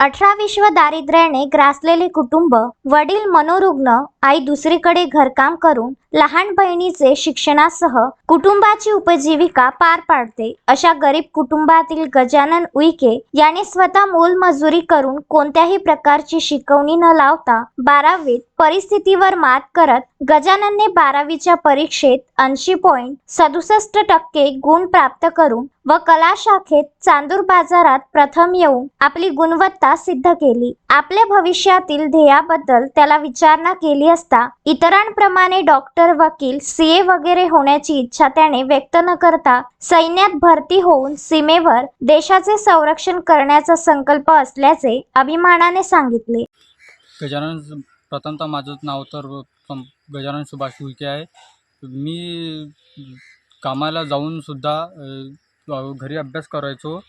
अठरा विश्व दारिद्र्याने ग्रासलेले कुटुंब वडील मनोरुग्ण आई दुसरीकडे घरकाम करून लहान बहिणीचे शिक्षणासह कुटुंबाची उपजीविका पार पाडते. अशा गरीब कुटुंबातील गजानन उईके याने स्वतः मोलमजुरी करून कोणत्याही प्रकारची शिकवणी न लावता बारावीत परिस्थितीवर मात करत गजाननने बारावीच्या परीक्षेत ऐंशी पॉईंट सदुसष्ट टक्के गुण प्राप्त करून व कला शाखेत चांदूर बाजारात प्रथम येऊन आपली गुणवत्ता सिद्ध केली. आपल्या भविष्यातील ध्येयाबद्दल त्याला विचारणा केली असता इतरांप्रमाणे डॉक्टर वकील सीए वगैरे होण्याची इच्छा त्याने व्यक्त न करता सैन्यात भरती होऊन सीमेवर देशाचे संरक्षण करण्याचा संकल्प असल्याचे अभिमानाने सांगितले. गजानन प्रथमतः माझं नाव तर गजानन सुभाष उलके आहे. मी कामाला जाऊनसुद्धा सुद्धा घरी अभ्यास करायचो.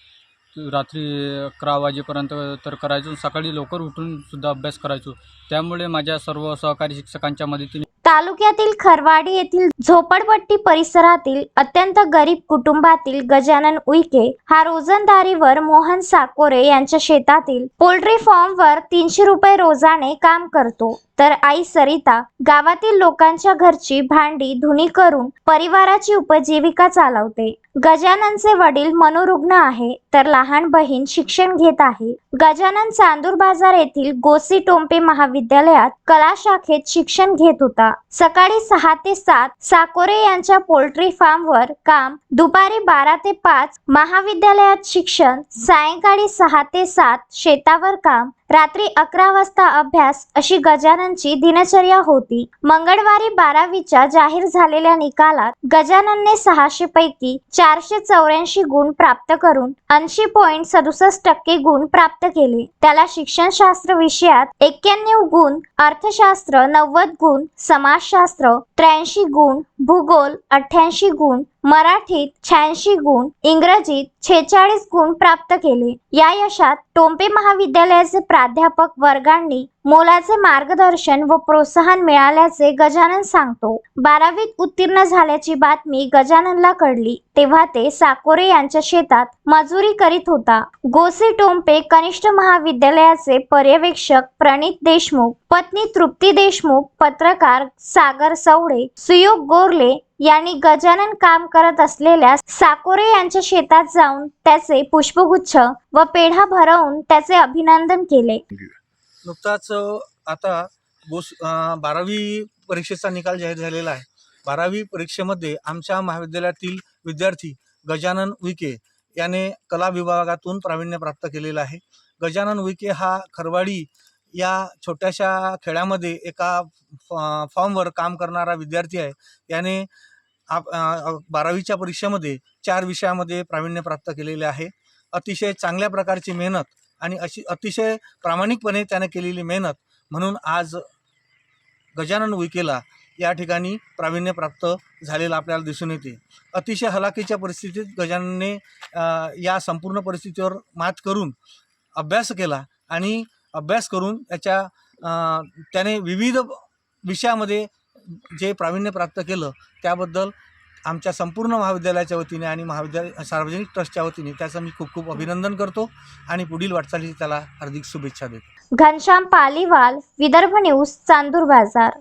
रात्री अकरा वाजेपर्यंत तर करायचो. सकाळी लवकर उठूनसुद्धा अभ्यास करायचो. त्यामुळे माझ्या सर्व सहकारी शिक्षकांच्या मदतीने तालुक्यातील खरवाडी येथील झोपडपट्टी परिसरातील अत्यंत गरीब कुटुंबातील गजानन उईके हा रोजंदारीवर मोहन साकोरे यांच्या शेतातील पोल्ट्री फॉर्मवर तीनशे रुपये रोजाने काम करतो. तर आई सरिता गावातील लोकांच्या घरची भांडी धुणी करून परिवाराची उपजीविका चालवते. गजाननचे वडील मनोरुग्ण आहे तर लहान बहीण शिक्षण घेत आहे. गजानन चांदूर बाजार येथील गोसी टोंपे महाविद्यालयात कला शाखेत शिक्षण घेत होता. सकाळी सहा ते सात साकोरे यांच्या पोल्ट्री फार्मवर काम दुपारी बारा ते पाच महाविद्यालयात शिक्षण सायंकाळी सहा ते सात शेतावर काम रात्री अकरा वाजता अभ्यास अशी गजाननची दिनचर्या होती. मंगळवारी बारावीच्या जाहीर झालेल्या निकालात गजाननने सहाशे पैकी चारशे चौऱ्याऐंशी गुण प्राप्त करून ऐंशी पॉईंट सदुसष्ट टक्के गुण प्राप्त केले. त्याला शिक्षणशास्त्र विषयात एक्क्याण्णव गुण अर्थशास्त्र नव्वद गुण समाजशास्त्र त्र्याऐंशी गुण भूगोल अठ्ठ्याऐंशी गुण मराठीत शहाऐंशी गुण इंग्रजीत छेचाळीस गुण प्राप्त केले. या यशात टोंपे महाविद्यालयाचे प्राध्यापक वर्गांनी मोलाचे मार्गदर्शन व प्रोत्साहन मिळाल्याचे गजानन सांगतो. बारावीत उत्तीर्ण झाल्याची बातमी गजाननला कळली. तेव्हा ते साकोरे यांच्या शेतात मजुरी करीत होता. गोसी टोंपे कनिष्ठ महाविद्यालयाचे पर्यवेक्षक प्रणित देशमुख पत्नी तृप्ती देशमुख पत्रकार सागर सवडे सुयोग गोरले यांनी गजानन काम करत असलेल्या साकोरे यांच्या शेतात जाऊन त्याचे पुष्पगुच्छ व पेढा भरवून त्याचे अभिनंदन केले. नुकताच आता बोस बारावी परीक्षेचा निकाल जाहीर झालेला आहे. बारावी परीक्षेमध्ये आमच्या महाविद्यालयातील विद्यार्थी गजानन उईके याने कला विभागातून प्रावीण्य प्राप्त केलेलं आहे. गजानन उईके हा खरवाडी या छोट्याशा खेळामध्ये एका फॉ- फॉर्मवर काम करणारा विद्यार्थी आहे. याने आप बारावीच्या परीक्षेमध्ये चार विषयामध्ये प्रावीण्य प्राप्त केलेले आहे. अतिशय चांगल्या प्रकारची मेहनत आणि अशी अतिशय प्रामाणिकपणे त्यानं केलेली मेहनत म्हणून आज गजानन उईकेला या ठिकाणी प्रावीण्य प्राप्त झालेलं आपल्याला दिसून येते. अतिशय हलाखीच्या परिस्थितीत गजाननने या संपूर्ण परिस्थितीवर मात करून अभ्यास केला आणि अभ्यास करून त्याच्या त्याने विविध विषयामध्ये जे प्रावीण्य प्राप्त केलं त्याबद्दल आमच्या संपूर्ण महाविद्यालयाच्या वतीने आणि महाविद्यालय सार्वजनिक ट्रस्टच्या वतीने त्याचं मी खूप खूप अभिनंदन करतो आणि पुढील वाटचालीची त्याला हार्दिक शुभेच्छा देतो. घनश्याम पालीवाल विदर्भ न्यूज चांदूर बाजार.